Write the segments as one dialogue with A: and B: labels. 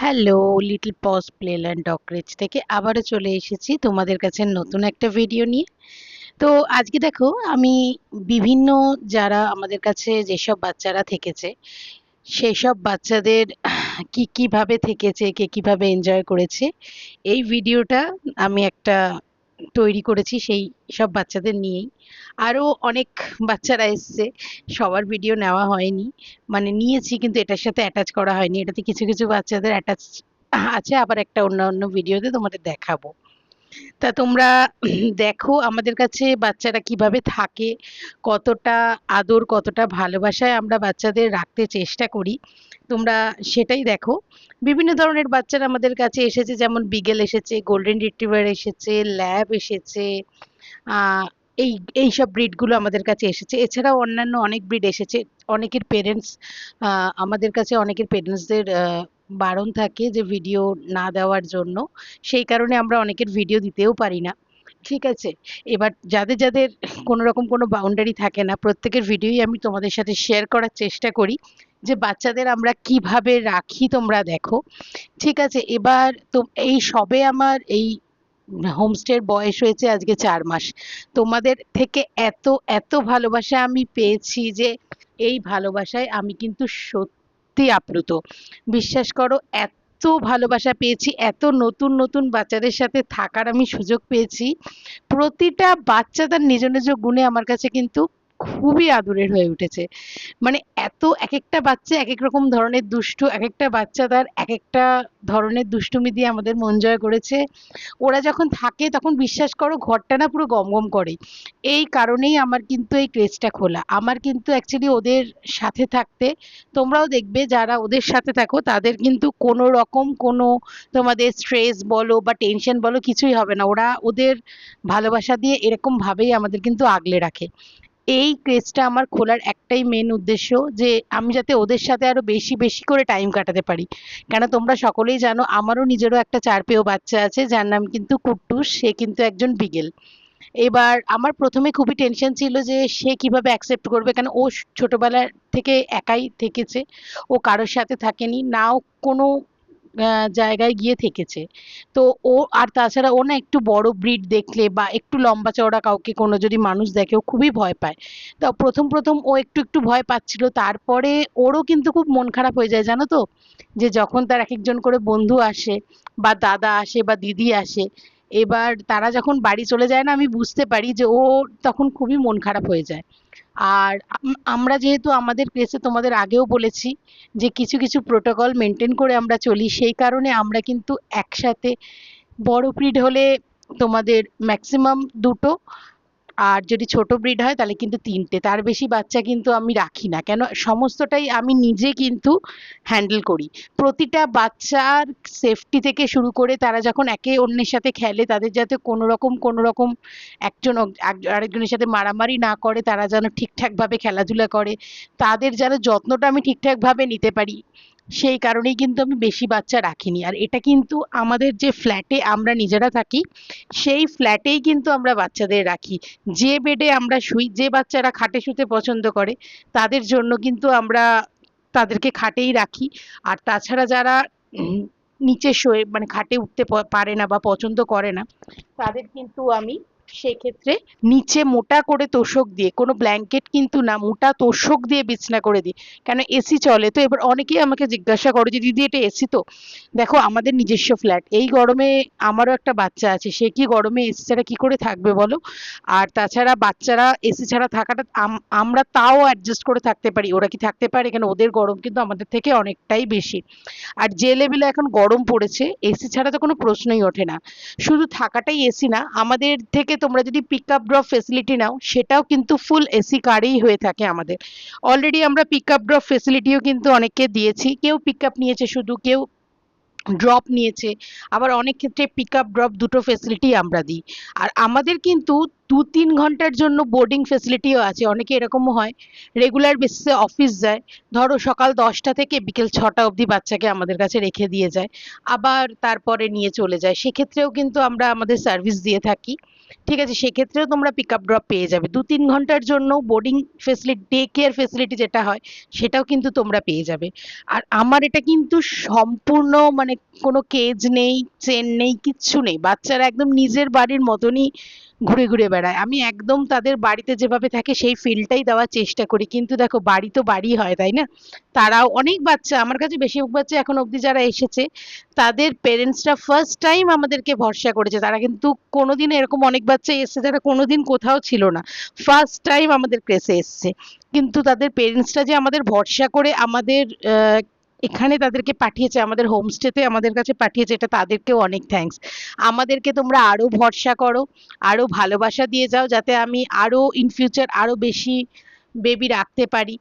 A: Hello little paws playland ডকরেজ থেকে আবারও চলে এসেছি তোমাদের কাছে নতুন একটা ভিডিও নিয়ে। তো আজকে দেখো, আমি বিভিন্ন যারা আমাদের কাছে যেসব বাচ্চারা থেকেছে, সেসব বাচ্চাদের কি কীভাবে থেকেছে, কে কীভাবে এনজয় করেছে, এই ভিডিওটা আমি একটা তৈরি করেছি সেই সব বাচ্চাদের নিয়েই। আরও অনেক বাচ্চারা এসছে, সবার ভিডিও নেওয়া হয়নি। মানে নিয়েছি কিন্তু এটার সাথে অ্যাটাচ করা হয়নি। এটাতে কিছু কিছু বাচ্চাদের অ্যাটাচ আছে, আবার একটা অন্য অন্য ভিডিওতে তোমাদের দেখাবো। তা তোমরা দেখো আমাদের কাছে বাচ্চারা কীভাবে থাকে, কতটা আদর, কতটা ভালোবাসায় আমরা বাচ্চাদের রাখতে চেষ্টা করি। তোমরা সেটাই দেখো। বিভিন্ন ধরনের বাচ্চারা আমাদের কাছে এসেছে, যেমন বিগেল এসেছে গোল্ডেন রিট্রিভার এসেছে ল্যাব এসেছে আহ এই, এইসব ব্রিডগুলো আমাদের কাছে এসেছে। এছাড়াও অন্যান্য অনেক ব্রিড এসেছে। অনেকের পেরেন্টস আমাদের কাছে অনেকের পেরেন্টসদের বারণ থাকে যে ভিডিও না দেওয়ার জন্য। সেই কারণে আমরা অনেকের ভিডিও দিতেও পারি না। ঠিক আছে? এবার যাদের যাদের কোনো রকম কোনো বাউন্ডারি থাকে না, প্রত্যেকের ভিডিওই আমি তোমাদের সাথে শেয়ার করার চেষ্টা করি যে বাচ্চাদের আমরা কীভাবে রাখি তোমরা দেখো। ঠিক আছে? এবার তো এই সবে আমার এই হোমস্টের বয়স হয়েছে আজকে চার মাস। তোমাদের থেকে এত এত ভালোবাসা আমি পেয়েছি যে এই ভালোবাসায় আমি কিন্তু সত্যি আপ্লুত। বিশ্বাস করো, এত ভালোবাসা পেয়েছি, এত নতুন নতুন বাচ্চাদের সাথে থাকার আমি সুযোগ পেয়েছি। প্রতিটা বাচ্চা তার নিজ নিজ গুণে আমার কাছে কিন্তু খুবই আদরের হয়ে উঠেছে। মানে এত এক একটা বাচ্চা এক এক রকম ধরনের দুষ্টু এক একটা বাচ্চা তার এক একটা ধরনের দুষ্টুমি দিয়ে আমাদের মন জয় করেছে। ওরা যখন থাকে তখন বিশ্বাস করো ঘরটা না পুরো গমগম করে। এই কারণেই আমার কিন্তু এই ক্রেজটা খোলা। আমার কিন্তু অ্যাকচুয়ালি ওদের সাথে থাকতে, তোমরাও দেখবে যারা ওদের সাথে থাকো তাদের কিন্তু কোনো রকম কোনো তোমাদের স্ট্রেস বলো বা টেনশন বলো কিছুই হবে না। ওরা ওদের ভালোবাসা দিয়ে এরকম ভাবেই আমাদের কিন্তু আগলে রাখে। এই ক্রেজটা আমার খোলার একটাই মেন উদ্দেশ্য যে আমি যাতে ওদের সাথে আরও বেশি বেশি করে টাইম কাটাতে পারি। কেন তোমরা সকলেই জানো, আমারও নিজেরও একটা চার পেয়েও বাচ্চা আছে, যার নাম কিন্তু কুট্টুস সে কিন্তু একজন বিগেল এবার আমার প্রথমে খুবই টেনশন ছিল যে সে কীভাবে অ্যাকসেপ্ট করবে, কেন ও ছোটবেলা থেকে একাই থেকেছে। ও কারোর সাথে থাকেনি, নাও কোনো জায়গায় গিয়ে থেকেছে। তো ও, আর তাছাড়া ও না একটু বড় ব্রিড দেখলে বা একটু লম্বা চওড়া কাউকে কোনো যদি মানুষ দেখে, ও খুবই ভয় পায়। তো প্রথম প্রথম ও একটু একটু ভয় পাচ্ছিল। তারপরে ওরও কিন্তু খুব মন খারাপ হয়ে যায়, জানো তো? যে যখন তার এক একজন করে বন্ধু আসে বা দাদা আসে বা দিদি আসে এবার তারা যখন বাড়ি চলে যায় না, আমি বুঝতে পারি যে ও তখন খুবই মন খারাপ হয়ে যায়। আর আমরা যেহেতু আমাদের প্লেসে তোমাদের আগেও বলেছি যে কিছু কিছু প্রোটোকল মেনটেন করে আমরা চলি, সেই কারণে আমরা কিন্তু একসাথে বড় পিড হলে তোমাদের ম্যাক্সিমাম দুটো আর যদি ছোট ব্রিড হয়, তাহলে কিন্তু তিনটে। তার বেশি বাচ্চা কিন্তু আমি রাখি না। কেন? সমস্তটাই আমি নিজে কিন্তু হ্যান্ডেল করি। প্রতিটা বাচ্চার সেফটি থেকে শুরু করে তারা যখন একে অন্যের সাথে খেলে, তাদের যাতে কোনো রকম কোনো রকম একজন আরেকজনের সাথে মারামারি না করে, তারা যেন ঠিকঠাকভাবে খেলাধুলা করে, তাদের যেন যত্নটা আমি ঠিকঠাকভাবে নিতে পারি। সেই কারণেই কিন্তু আমি বেশি বাচ্চা রাখিনি। আর এটা কিন্তু আমাদের যে ফ্ল্যাটে আমরা নিজেরা থাকি, সেই ফ্ল্যাটেই কিন্তু আমরা বাচ্চাদের রাখি। যে বেডে আমরা শুই, যে বাচ্চারা খাটে শুতে পছন্দ করে, তাদের জন্য কিন্তু আমরা তাদেরকে খাটেই রাখি। আর তাছাড়া যারা নিচে শোয়ে মানে খাটে উঠতে পারে না বা পছন্দ করে না, তাদের কিন্তু আমি সেক্ষেত্রে নিচে মোটা করে তোষক দিয়ে, কোনো ব্ল্যাঙ্কেট কিন্তু না, মোটা তোষক দিয়ে বিছনা করে দিই। কেন এসি চলে তো, এবার অনেকেই আমাকে জিজ্ঞাসা করে যে, দিদি, এটা এসি তো? দেখো, আমাদের নিজস্ব ফ্ল্যাট এই গরমে আমারও একটা বাচ্চা আছে, সে কি গরমে এসি ছাড়া কি করে থাকবে বলো? আর তাছাড়া বাচ্চারা এসি ছাড়া থাকাটা আমরা তাও অ্যাডজাস্ট করে থাকতে পারি। ওরা কি থাকতে পারে? কেন ওদের গরম কিন্তু আমাদের থেকে অনেকটাই বেশি। আর যে লেভেলে এখন গরম পড়েছে এসি ছাড়া তো কোনো প্রশ্নই ওঠে না। শুধু থাকাটাই এসি না, আমাদের থেকে তোমরা যদি পিক আপ ড্রপ ফেসিলিটি নাও, সেটাও কিন্তু ফুল এসি কারেই হয়ে থাকে আমাদের। অলরেডি আমরা পিক আপ ড্রপ ফেসিলিটিও কিন্তু অনেককে দিয়েছি। কেউ পিক আপ নিয়েছে শুধু, কেউ ড্রপ নিয়েছে। আবার অনেক ক্ষেত্রে পিক আপ ড্রপ দুটো ফেসিলিটি আমরা দিই। আর আমাদের কিন্তু দু তিন ঘণ্টার জন্য বোর্ডিং ফেসিলিটিও আছে। অনেকে এরকমও হয় রেগুলার বেসিসে অফিস যায়। ধরো সকাল দশটা থেকে বিকেল ছটা অবধি বাচ্চাকে আমাদের কাছে রেখে দিয়ে যায়। আবার তারপরে নিয়ে চলে যায়। সেক্ষেত্রেও কিন্তু আমরা আমাদের সার্ভিস দিয়ে থাকি। ঠিক আছে, সেক্ষেত্রেও তোমরা পিক আপ ড্রপ পেয়ে যাবে। দু তিন ঘণ্টার জন্য boarding facility day care facility যেটা হয়, সেটাও কিন্তু তোমরা পেয়ে যাবে। আর আমার এটা কিন্তু সম্পূর্ণ মানে কোনো কেজ নেই চেন নেই, কিচ্ছু নেই। বাচ্চারা একদম নিজের বাড়ির মতনই ঘুরে ঘুরে বেড়ায়। আমি একদম তাদের বাড়িতে যেভাবে থাকে সেই ফিলটাই দেওয়ার চেষ্টা করি। কিন্তু দেখো, বাড়ি তো বাড়ি হয়, তাই না? তারাও অনেক বাচ্চা, আমার কাছে বেশিরভাগ বাচ্চা এখন অবধি যারা এসেছে, তাদের পেরেন্টসরা ফার্স্ট টাইম আমাদেরকে ভরসা করেছে। তারা কিন্তু কোনোদিন এরকম অনেক বাচ্চা এসেছে যারা কোনোদিন কোথাও ছিল না। ফার্স্ট টাইম আমাদের ক্রেসে এসছে। কিন্তু তাদের পেরেন্টসরা যে আমাদের ভরসা করে আমাদের এখানে তাদেরকে পাঠিয়েছে, আমাদের হোমস্টেতে আমাদের কাছে পাঠিয়েছে, এটা তাদেরকেও অনেক থ্যাঙ্কস আমাদেরকে তোমরা আরও ভরসা করো, আরও ভালোবাসা দিয়ে যাও, যাতে আমি আরও ইন ফিউচার আরও বেশি বেবি রাখতে পারি।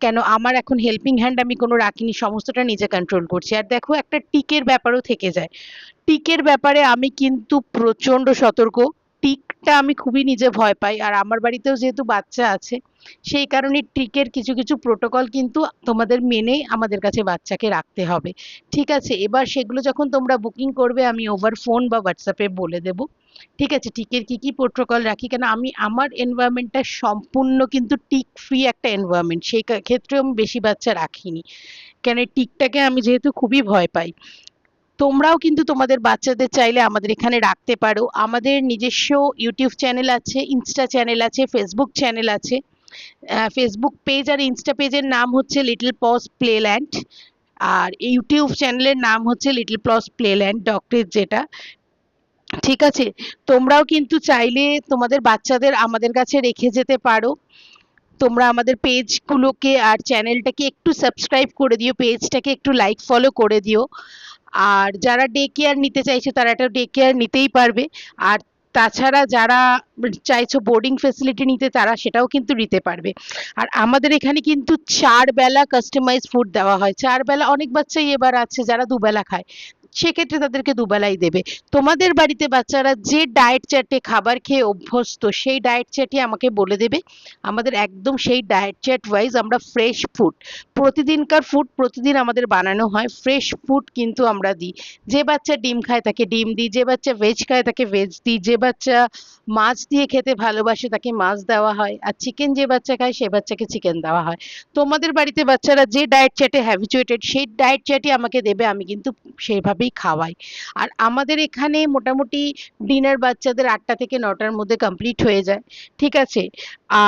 A: কেন, আমার এখন হেল্পিং হ্যান্ড আমি কোনো রাখিনি, সমস্তটা নিজে কন্ট্রোল করছি। আর দেখো, একটা টিকের ব্যাপারও থেকে যায়। টিকের ব্যাপারে আমি কিন্তু প্রচণ্ড সতর্ক। টিকটা আমি খুবই নিজে ভয় পাই। আর আমার বাড়িতেও যেহেতু বাচ্চা আছে, সেই কারণে টিকের কিছু কিছু প্রোটোকল কিন্তু তোমাদের মেনে আমাদের কাছে বাচ্চাকে রাখতে হবে। ঠিক আছে, এবার সেগুলো যখন তোমরা বুকিং করবে, আমি ওভার ফোন বা হোয়াটসঅ্যাপে বলে দেবো। ঠিক আছে, টিকের কি কি প্রোটোকল রাখি কেন? আমি, আমার এনভায়রনমেন্টটা সম্পূর্ণ কিন্তু টিক ফ্রি একটা এনভায়রনমেন্ট সেই ক্ষেত্রেও আমি বেশি বাচ্চা রাখিনি। কেন? টিকটাকে আমি যেহেতু খুবই ভয় পাই। তোমরাও কিন্তু তোমাদের বাচ্চাদের চাইলে আমাদের এখানে রাখতে পারো। আমাদের নিজস্ব ইউটিউব চ্যানেল আছে, ইনস্টা চ্যানেল আছে, ফেসবুক চ্যানেল আছে। ফেসবুক পেজ আর ইনস্টা পেজের নাম হচ্ছে লিটল পজ প্লেল্যান্ড। আর ইউটিউব চ্যানেলের নাম হচ্ছে লিটল পজ প্লেল্যান্ড ডক্টরের যেটা ঠিক আছে? তোমরাও কিন্তু চাইলে তোমাদের বাচ্চাদের আমাদের কাছে রেখে যেতে পারো। তোমরা আমাদের পেজগুলোকে আর চ্যানেলটাকে একটু সাবস্ক্রাইব করে দিও, পেজটাকে একটু লাইক, ফলো করে দিও। আর যারা ডে কেয়ার নিতে চাইছে, তারা একটা ডে কেয়ার নিতেই পারবে। আর তাছাড়া যারা চাইছো বোর্ডিং ফেসিলিটি নিতে, তারা সেটাও কিন্তু নিতে পারবে। আর আমাদের এখানে কিন্তু চার বেলা কাস্টমাইজ ফুড দেওয়া হয়। চার বেলা অনেক বাচ্চাই এবার আছে, যারা দুবেলা খায়। সেক্ষেত্রে তাদেরকে দুবেলাই দেবে। তোমাদের বাড়িতে বাচ্চারা যে ডায়েট চার্টে খাবার খেয়ে অভ্যস্ত, সেই ডায়েট চার্টই আমাকে বলে দেবে। আমাদের একদম সেই ডায়েট চার্ট ওয়াইজ আমরা ফ্রেশ ফুড প্রতিদিনকার ফুড প্রতিদিন আমাদের বানানো হয়। ফ্রেশ ফুড কিন্তু আমরা দিই। যে বাচ্চা ডিম খায় তাকে ডিম দিই, যে বাচ্চা ভেজ খায় তাকে ভেজ দিই। যে বাচ্চা মাছ দিয়ে খেতে ভালোবাসে তাকে মাছ দেওয়া হয়। আর চিকেন যে বাচ্চা খায় সে বাচ্চাকে চিকেন দেওয়া হয়। তোমাদের বাড়িতে বাচ্চারা যে ডায়েট চার্টে হ্যাবিচুয়েটেড সেই ডায়েট চার্টই আমাকে দেবে। আমি কিন্তু সেইভাবেই খাওয়াই। আর আমাদের এখানে মোটামুটি ডিনার বাচ্চাদের আটটা থেকে নটার মধ্যে কমপ্লিট হয়ে যায়। ঠিক আছে?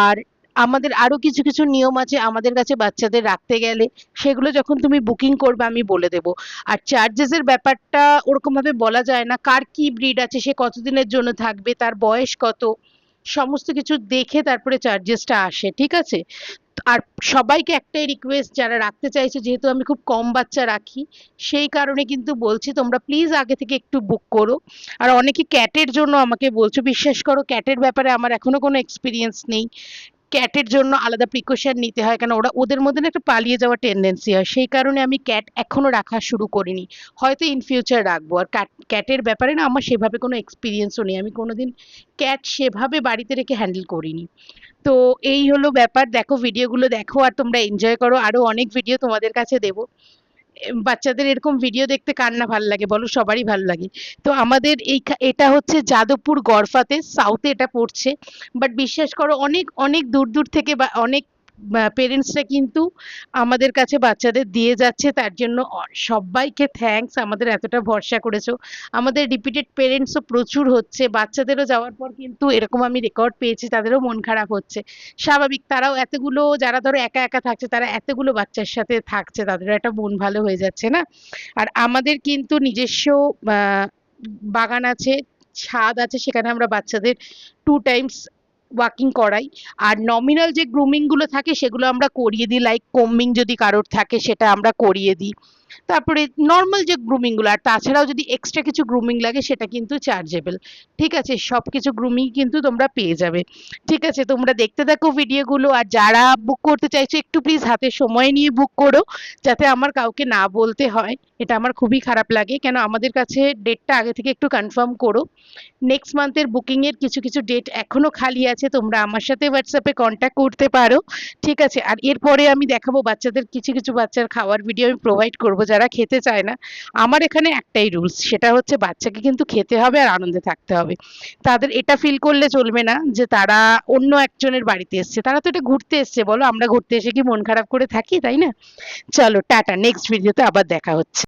A: আর আমাদের আরও কিছু কিছু নিয়ম আছে আমাদের কাছে বাচ্চাদের রাখতে গেলে। সেগুলো যখন তুমি বুকিং করবে আমি বলে দেবো। আর চার্জেসের ব্যাপারটা ওরকম ভাবে বলা যায় না। কার কি ব্রিড আছে, সে কতদিনের জন্য থাকবে, তার বয়স কত? সমস্ত কিছু দেখে তারপরে চার্জেসটা আসে, ঠিক আছে? আর সবাইকে একটাই রিকোয়েস্ট যারা রাখতে চাইছে, যেহেতু আমি খুব কম বাচ্চা রাখি, সেই কারণে কিন্তু বলছি তোমরা প্লিজ আগে থেকে একটু বুক করো। আর অনেকে ক্যাটের জন্য আমাকে বলছো, বিশ্বাস করো ক্যাটের ব্যাপারে আমার এখনও কোনো এক্সপিরিয়েন্স নেই। ক্যাটের জন্য আলাদা প্রিকশন নিতে হয়। কেন ওরা, ওদের মধ্যে একটা পালিয়ে যাওয়ার টেন্ডেন্সি হয়। সেই কারণে আমি ক্যাট এখনও রাখা শুরু করিনি। হয়তো ইন ফিউচার রাখব। আর ক্যাটের ব্যাপারে না আমার সেভাবে কোনো এক্সপিরিয়েন্সও নেই। আমি কোনোদিন ক্যাট সেভাবে বাড়িতে রেখে হ্যান্ডেল করিনি। তো এই হলো ব্যাপার। দেখো ভিডিওগুলো দেখো আর তোমরা এনজয় করো। আরও অনেক ভিডিও তোমাদের কাছে দেবো। বাচ্চাদের এরকম ভিডিও দেখতে কার না ভালো লাগে? বলো, সবারই ভালো লাগে। তো আমাদের এই এটা হচ্ছে যাদবপুর গড়ফাতে সাউথে এটা পড়ছে। বাট বিশ্বাস করো, অনেক অনেক দূর দূর থেকে বা অনেক পেরেন্টসরা কিন্তু আমাদের কাছে বাচ্চাদের দিয়ে যাচ্ছে, তার জন্য সবাইকে থ্যাঙ্কস আমাদের এতটা ভরসা করেছ। আমাদের রিপিটেড পেরেন্টসও প্রচুর হচ্ছে, বাচ্চাদেরও যাওয়ার পর কিন্তু এরকম আমি রেকর্ড পেয়েছি, তাদেরও মন খারাপ হচ্ছে। স্বাভাবিক, তারাও এতগুলো, যারা ধরো একা একা থাকছে, তারা এতগুলো বাচ্চার সাথে থাকছে, তাদেরও একটা মন ভালো হয়ে যাচ্ছে না? আর আমাদের কিন্তু নিজস্ব বাগান আছে, ছাদ আছে, সেখানে আমরা বাচ্চাদের টু টাইমস ওয়াকিং করাই। আর নমিনাল যে গ্রুমিংগুলো থাকে, সেগুলো আমরা করিয়ে দিই লাইক কোম্বিং যদি কারোর থাকে, সেটা আমরা করিয়ে দিই। তারপরে নর্মাল যে গ্রুমিংগুলো আর তাছাড়াও যদি এক্সট্রা কিছু গ্রুমিং লাগে, সেটা কিন্তু চার্জেবল ঠিক আছে? সব কিছু গ্রুমিং কিন্তু তোমরা পেয়ে যাবে। ঠিক আছে? তোমরা দেখতে থাকো ভিডিওগুলো আর যারা বুক করতে চাইছো, একটু প্লিজ হাতে সময় নিয়ে বুক করো, যাতে আমার কাউকে না বলতে হয়। এটা আমার খুবই খারাপ লাগে। কেন? আমাদের কাছে ডেটটা আগে থেকে একটু কনফার্ম করো। নেক্সট মান্থের বুকিংয়ের কিছু কিছু ডেট এখনও খালি আছে। তোমরা আমার সাথে হোয়াটসঅ্যাপে কন্ট্যাক্ট করতে পারো। ঠিক আছে? আর এরপরে আমি দেখাবো বাচ্চাদের, কিছু কিছু বাচ্চার খাওয়ার ভিডিও আমি প্রোভাইড করব, যারা খেতে চায় না। আমার এখানে একটাই রুলস সেটা হচ্ছে বাচ্চাকে কিন্তু খেতে হবে আর আনন্দে থাকতে হবে। তাদের এটা ফিল করলে চলবে না যে তারা অন্য একজনের বাড়িতে এসছে। তারা তো এটা ঘুরতে এসছে, বলো। আমরা ঘুরতে এসে কি মন খারাপ করে থাকি, তাই না? চলো, টাটা নেক্সট ভিডিওতে আবার দেখা হচ্ছে।